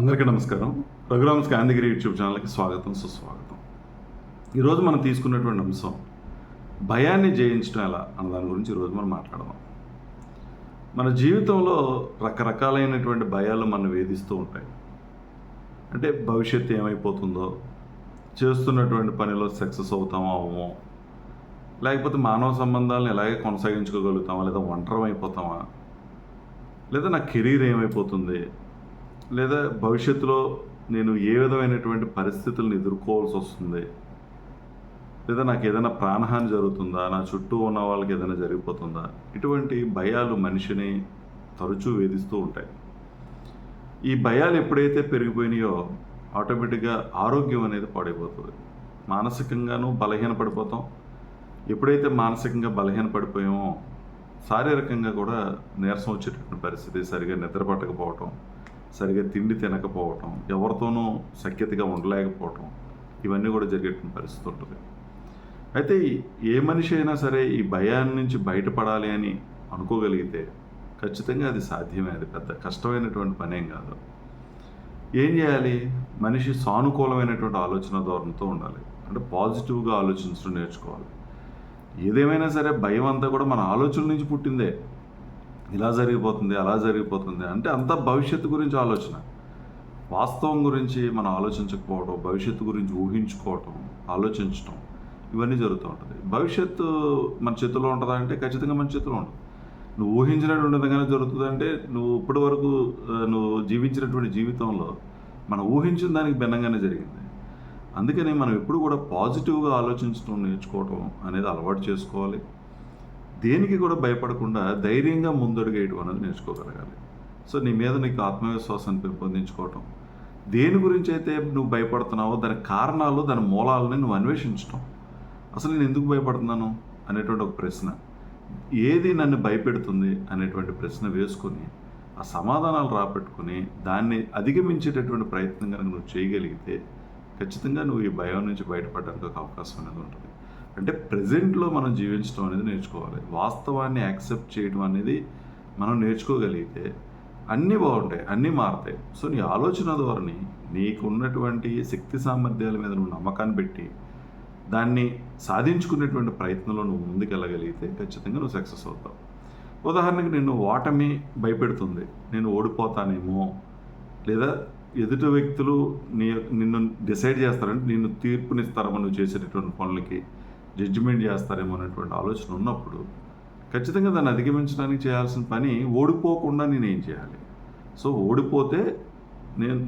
అందరికీ నమస్కారం. రఘురామ్స్ గాంధీగిరి యూట్యూబ్ ఛానల్కి స్వాగతం సుస్వాగతం. ఈరోజు మనం తీసుకున్నటువంటి అంశం భయాన్ని జయించడం ఎలా అన్న దాని గురించి ఈరోజు మనం మాట్లాడదాం. మన జీవితంలో రకరకాలైనటువంటి భయాలు మనం వేధిస్తూ ఉంటాయి. అంటే భవిష్యత్తు ఏమైపోతుందో చేస్తున్నటువంటి పనిలో సక్సెస్ అవుతామో అవమో లేకపోతే మానవ సంబంధాలను ఎలాగే కొనసాగించుకోగలుగుతామా లేదా ఒంటరం అయిపోతామా? లేదా నా కెరీర్ ఏమైపోతుంది? లేదా భవిష్యత్తులో నేను ఏ విధమైనటువంటి పరిస్థితులను ఎదుర్కోవాల్సి వస్తుంది? లేదా నాకు ఏదైనా ప్రాణహాని జరుగుతుందా? నా చుట్టూ ఉన్న వాళ్ళకి ఏదైనా జరిగిపోతుందా? ఇటువంటి భయాలు మనిషిని తరచూ వేధిస్తూ ఉంటాయి. ఈ భయాలు ఎప్పుడైతే పెరిగిపోయినాయో ఆటోమేటిక్గా ఆరోగ్యం అనేది పాడైపోతుంది. మానసికంగానూ బలహీనపడిపోతాం. ఎప్పుడైతే మానసికంగా బలహీనపడిపోయామో శారీరకంగా కూడా నీరసం వచ్చేటటువంటి పరిస్థితి సరిగా నిద్ర పట్టకపోవటం సరిగా తిండి తినకపోవటం ఎవరితోనూ సఖ్యతగా ఉండలేకపోవటం ఇవన్నీ కూడా జరిగేటువంటి పరిస్థితి ఉంటుంది. అయితే ఏ మనిషి అయినా సరే ఈ భయాన్ని నుంచి బయటపడాలి అని అనుకోగలిగితే ఖచ్చితంగా అది సాధ్యమే అది పెద్ద కష్టమైనటువంటి పనేం కాదు. ఏం చేయాలి? మనిషి సానుకూలమైనటువంటి ఆలోచన ధోరణితో ఉండాలి. అంటే పాజిటివ్గా ఆలోచించడం నేర్చుకోవాలి. ఏదేమైనా సరే భయం అంతా కూడా మన ఆలోచన నుంచి పుట్టిందే. ఇలా జరిగిపోతుంది అలా జరిగిపోతుంది అంటే అంతా భవిష్యత్తు గురించి ఆలోచన. వాస్తవం గురించి మనం ఆలోచించకపోవడం భవిష్యత్తు గురించి ఊహించుకోవటం ఆలోచించటం ఇవన్నీ జరుగుతూ ఉంటుంది. భవిష్యత్తు మన చేతిలో ఉంటుందా అంటే ఖచ్చితంగా మన చేతిలో ఉంటుంది నువ్వు ఊహించినటువంటి విధంగానే జరుగుతుందంటే నువ్వు ఇప్పటి వరకు నువ్వు జీవించినటువంటి జీవితంలో మనం ఊహించిన దానికి భిన్నంగానే జరిగింది. అందుకని మనం ఎప్పుడు కూడా పాజిటివ్గా ఆలోచించడం నేర్చుకోవటం అనేది అలవాటు చేసుకోవాలి. దేనికి కూడా భయపడకుండా ధైర్యంగా ముందడుగేయటం అనేది నేర్చుకోగలగాలి. సో నీ మీద నీకు ఆత్మవిశ్వాసాన్ని పెంపొందించుకోవటం. దేని గురించి అయితే నువ్వు భయపడుతున్నావో దాని కారణాలు దాని మూలాలని నువ్వు అన్వేషించటం. అసలు నేను ఎందుకు భయపడుతున్నాను? అనేటువంటి ఒక ప్రశ్న. ఏది నన్ను భయపెడుతుంది? అనేటువంటి ప్రశ్న వేసుకొని ఆ సమాధానాలు రాపెట్టుకుని దాన్ని అధిగమించేటటువంటి ప్రయత్నం కనుక నువ్వు చేయగలిగితే ఖచ్చితంగా నువ్వు ఈ భయం నుంచి బయటపడడానికి ఒక అవకాశం అనేది ఉంటుంది. అంటే ప్రజెంట్లో మనం జీవించడం అనేది నేర్చుకోవాలి. వాస్తవాన్ని యాక్సెప్ట్ చేయడం అనేది మనం నేర్చుకోగలిగితే అన్నీ బాగుంటాయి అన్నీ మారుతాయి. సో నీ ఆలోచన ధోరణి నీకు ఉన్నటువంటి శక్తి సామర్థ్యాల మీద నువ్వు నమ్మకాన్ని పెట్టి దాన్ని సాధించుకునేటువంటి ప్రయత్నంలో నువ్వు ముందుకెళ్ళగలిగితే ఖచ్చితంగా నువ్వు సక్సెస్ అవుతావు. ఉదాహరణకి నిన్ను ఓటమి భయపెడుతుంది. నేను ఓడిపోతానేమో లేదా ఎదుటి వ్యక్తులు నీ నిన్ను డిసైడ్ చేస్తారంటే నిన్ను తీర్పునిస్తారేమో నువ్వు చేసేటటువంటి పనులకి. జడ్జిమెంట్ చేస్తారేమో అనేటువంటి ఆలోచన ఉన్నప్పుడు ఖచ్చితంగా దాన్ని అధిగమించడానికి చేయాల్సిన పని ఓడిపోకుండా నేను ఏం చేయాలి? సో ఓడిపోతే నేను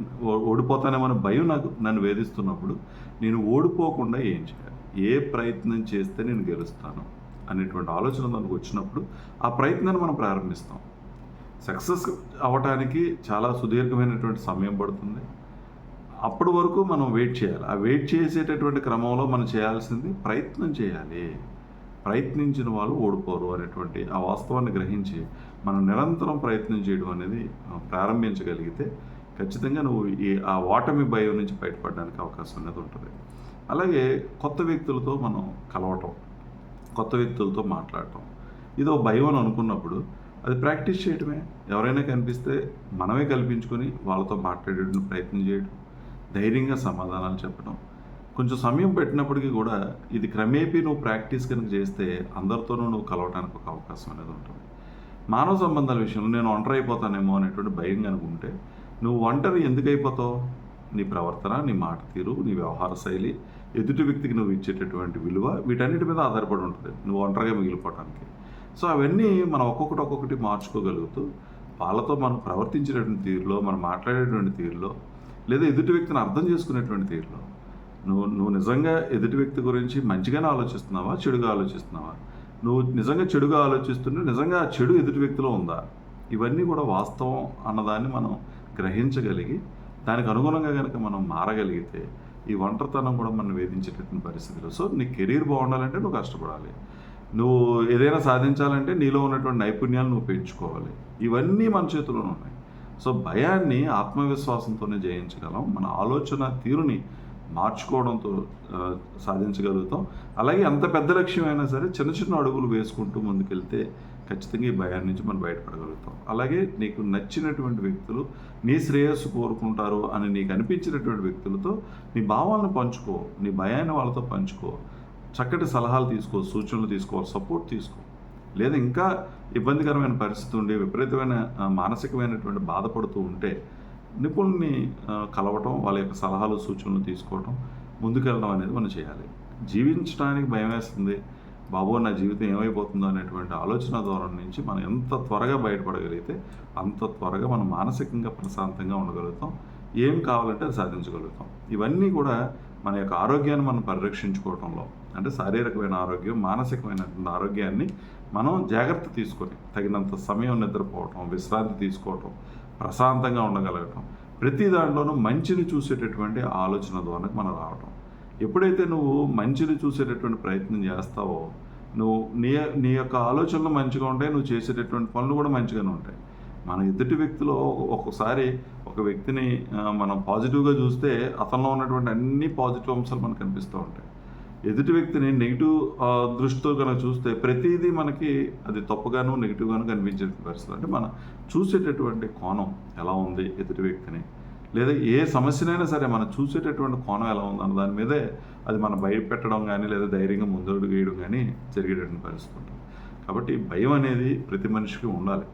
ఓడిపోతానేమన్న భయం నాకు నన్ను వేధిస్తున్నప్పుడు నేను ఓడిపోకుండా ఏం చేయాలి? ఏ ప్రయత్నం చేస్తే నేను గెలుస్తాను అనేటువంటి ఆలోచన మనకు వచ్చినప్పుడు ఆ ప్రయత్నాన్ని మనం ప్రారంభిస్తాం. సక్సెస్ అవ్వటానికి చాలా సుదీర్ఘమైనటువంటి సమయం పడుతుంది. అప్పటి వరకు మనం వెయిట్ చేయాలి. ఆ వెయిట్ చేసేటటువంటి క్రమంలో మనం చేయాల్సింది ప్రయత్నం చేయాలి. ప్రయత్నించిన వాళ్ళు ఓడిపోరు అనేటువంటి ఆ వాస్తవాన్ని గ్రహించి మనం నిరంతరం ప్రయత్నం చేయడం అనేది ప్రారంభించగలిగితే ఖచ్చితంగా నువ్వు ఈ ఆ ఓటమి భయం నుంచి బయటపడడానికి అవకాశం అనేది ఉంటుంది. అలాగే కొత్త వ్యక్తులతో మనం కలవటం కొత్త వ్యక్తులతో మాట్లాడటం ఇదో భయం అని అనుకున్నప్పుడు అది ప్రాక్టీస్ చేయడమే ఎవరైనా కనిపిస్తే మనమే కల్పించుకొని వాళ్ళతో మాట్లాడేటువంటి ప్రయత్నం చేయడం ధైర్యంగా సమాధానాలు చెప్పడం. కొంచెం సమయం పెట్టినప్పటికీ కూడా ఇది క్రమేపీ నువ్వు ప్రాక్టీస్ కనుక చేస్తే అందరితోనూ నువ్వు కలవడానికి ఒక అవకాశం అనేది ఉంటుంది. మానవ సంబంధాల విషయంలో నేను ఒంటరి అయిపోతానేమో అనేటువంటి భయం కనుక ఉంటే నువ్వు ఒంటరి ఎందుకు అయిపోతావు? నీ ప్రవర్తన నీ మాట తీరు నీ వ్యవహార శైలి ఎదుటి వ్యక్తికి నువ్వు ఇచ్చేటటువంటి విలువ వీటన్నిటి మీద ఆధారపడి ఉంటుంది. నువ్వు ఒంటరిగా మిగిలిపోవడానికి సో అవన్నీ మనం ఒక్కొక్కటి ఒక్కొక్కటి మార్చుకోగలుగుతూ వాళ్ళతో మనం ప్రవర్తించేటటువంటి తీరులో మనం మాట్లాడేటువంటి తీరులో లేదా ఎదుటి వ్యక్తిని అర్థం చేసుకునేటువంటి తీరులో. నువ్వు నువ్వు నిజంగా ఎదుటి వ్యక్తి గురించి మంచిగానే ఆలోచిస్తున్నావా? చెడుగా ఆలోచిస్తున్నావా? నువ్వు నిజంగా చెడుగా ఆలోచిస్తుంటే నిజంగా ఆ చెడు ఎదుటి వ్యక్తిలో ఉందా? ఇవన్నీ కూడా వాస్తవం అన్నదాన్ని మనం గ్రహించగలిగి దానికి అనుగుణంగా కనుక మనం మారగలిగితే ఈ ఒంటరితనం కూడా మనం వేధించేటటువంటి పరిస్థితిలో. సో నీ కెరీర్ బాగుండాలంటే నువ్వు కష్టపడాలి. నువ్వు ఏదైనా సాధించాలంటే నీలో ఉన్నటువంటి నైపుణ్యాలు నువ్వు పెంచుకోవాలి. ఇవన్నీ మన చేతిలోనే ఉన్నాయి. సో భయాన్ని ఆత్మవిశ్వాసంతోనే జయించగలం. మన ఆలోచన తీరుని మార్చుకోవడంతో సాధించగలుగుతాం. అలాగే ఎంత పెద్ద లక్ష్యం అయినా సరే చిన్న చిన్న అడుగులు వేసుకుంటూ ముందుకెళ్తే ఖచ్చితంగా ఈ భయాన్ని నుంచి మనం బయటపడగలుగుతాం. అలాగే నీకు నచ్చినటువంటి వ్యక్తులు నీ శ్రేయస్సు కోరుకుంటారు అని నీకు అనిపించినటువంటి వ్యక్తులతో నీ భావాలను పంచుకో నీ భయాన్ని వాళ్ళతో పంచుకో చక్కటి సలహాలు తీసుకో సూచనలు తీసుకో సపోర్ట్ తీసుకో. లేదా ఇంకా ఇబ్బందికరమైన పరిస్థితి ఉండి విపరీతమైన మానసికమైనటువంటి బాధపడుతూ ఉంటే నిపుణుల్ని కలవటం వాళ్ళ యొక్క సలహాలు సూచనలు తీసుకోవటం ముందుకెళ్ళడం అనేది మనం చేయాలి. జీవించడానికి భయం వేస్తుంది బాబో నా జీవితం ఏమైపోతుందో అనేటువంటి ఆలోచన ద్వారా నుంచి మనం ఎంత త్వరగా బయటపడగలిగితే అంత త్వరగా మనం మానసికంగా ప్రశాంతంగా ఉండగలుగుతాం. ఏం కావాలంటే అది సాధించగలుగుతాం. ఇవన్నీ కూడా మన యొక్క ఆరోగ్యాన్ని మనం పరిరక్షించుకోవటంలో అంటే శారీరకమైన ఆరోగ్యం మానసికమైన ఆరోగ్యాన్ని మనం జాగ్రత్త తీసుకొని తగినంత సమయం నిద్రపోవటం విశ్రాంతి తీసుకోవటం ప్రశాంతంగా ఉండగలగటం ప్రతి దాంట్లోనూ మంచిని చూసేటటువంటి ఆలోచన ద్వారా మనం రావటం. ఎప్పుడైతే నువ్వు మంచిని చూసేటటువంటి ప్రయత్నం చేస్తావో నువ్వు నీ నీ యొక్క ఆలోచనలు మంచిగా ఉంటాయి నువ్వు చేసేటటువంటి పనులు కూడా మంచిగానే ఉంటాయి. మన ఎదుటి వ్యక్తిలో ఒక్కొక్కసారి ఒక వ్యక్తిని మనం పాజిటివ్గా చూస్తే అతనిలో ఉన్నటువంటి అన్ని పాజిటివ్ అంశాలు మనకు కనిపిస్తూ ఉంటాయి. ఎదుటి వ్యక్తిని నెగిటివ్ దృష్టితో కనుక చూస్తే ప్రతిదీ మనకి అది తప్పుగాను నెగిటివ్గాను కనిపించే పరిస్థితులు. అంటే మనం చూసేటటువంటి కోణం ఎలా ఉంది ఎదుటి వ్యక్తిని? లేదా ఏ సమస్యనైనా సరే మనం చూసేటటువంటి కోణం ఎలా ఉంది అన్న దాని మీదే అది మనం భయపెట్టడం కానీ లేదా ధైర్యంగా ముందడుగు వేయడం కానీ జరిగేటటువంటి పరిస్థితి ఉంటుంది కాబట్టి భయం అనేది ప్రతి మనిషికి ఉండాలి.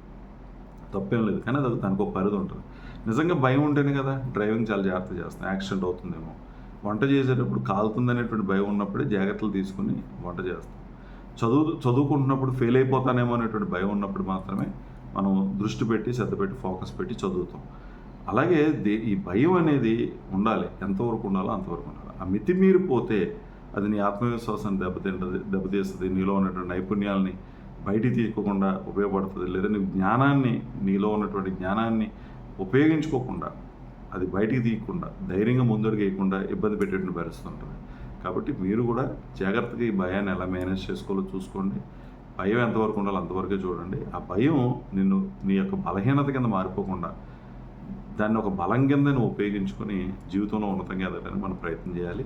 తప్పేం లేదు. కానీ అది దానికి ఒక పరిధి ఉంటుంది. నిజంగా భయం ఉంటేనే కదా డ్రైవింగ్ చాలా జాగ్రత్త చేస్తాం. యాక్సిడెంట్ అవుతుందేమో. వంట చేసేటప్పుడు కాలుతుందనేటువంటి భయం ఉన్నప్పుడే జాగ్రత్తలు తీసుకుని వంట చేస్తాం. చదువు చదువుకుంటున్నప్పుడు ఫెయిల్ అయిపోతానేమో అనేటువంటి భయం ఉన్నప్పుడు మాత్రమే మనం దృష్టి పెట్టి శ్రద్ధ పెట్టి ఫోకస్ పెట్టి చదువుతాం. అలాగే దే ఈ భయం అనేది ఉండాలి. ఎంతవరకు ఉండాలో అంతవరకు ఉండాలి. ఆ మితి మీరిపోతే అది నీ ఆత్మవిశ్వాసాన్ని దెబ్బతింటది దెబ్బతీస్తుంది. నీలో ఉన్నటువంటి నైపుణ్యాలని బయటికి తీయకుండా ఉపయోగపడుతుంది లేదా నీ జ్ఞానాన్ని నీలో ఉన్నటువంటి జ్ఞానాన్ని ఉపయోగించుకోకుండా అది బయటికి తీయకుండా ధైర్యంగా ముందడుగు వేయకుండా ఇబ్బంది పెట్టేటువంటి పరిస్థితి ఉంటుంది. కాబట్టి మీరు కూడా జాగ్రత్తగా ఈ భయాన్ని ఎలా మేనేజ్ చేసుకోవాలో చూసుకోండి. భయం ఎంతవరకు ఉండాలో అంతవరకే చూడండి. ఆ భయం నిన్ను నీ యొక్క బలహీనత కింద మారిపోకుండా దాన్ని ఒక బలం కింద నువ్వు ఉపయోగించుకొని జీవితంలో ఉన్నతంగా ఎదగడానికి మనం ప్రయత్నం చేయాలి.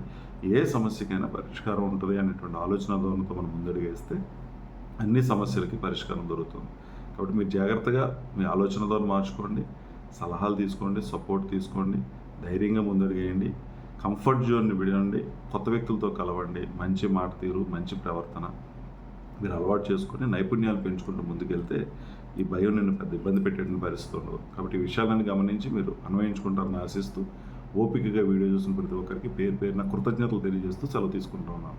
ఏ సమస్యకైనా పరిష్కారం ఉంటుంది అనేటువంటి ఆలోచన ధోరణితో మనం ముందడుగేస్తే అన్ని సమస్యలకి పరిష్కారం దొరుకుతుంది. కాబట్టి మీరు జాగ్రత్తగా మీ ఆలోచన మార్చుకోండి సలహాలు తీసుకోండి సపోర్ట్ తీసుకోండి ధైర్యంగా ముందడుగేయండి కంఫర్ట్ జోన్ని విడండి కొత్త వ్యక్తులతో కలవండి మంచి మాట తీరు మంచి ప్రవర్తన మీరు అలవాటు చేసుకొని నైపుణ్యాలు పెంచుకుంటూ ముందుకెళ్తే ఈ భయం నిన్ను పెద్ద ఇబ్బంది పెట్టేటువంటి పరిస్థితి ఉండదు. కాబట్టి ఈ విషయాలను గమనించి మీరు అన్వయించుకుంటారని ఆశిస్తూ ఓపికగా వీడియో చూసిన ప్రతి ఒక్కరికి పేరు పేరున కృతజ్ఞతలు తెలియజేస్తూ సెలవు తీసుకుంటూ ఉన్నాను.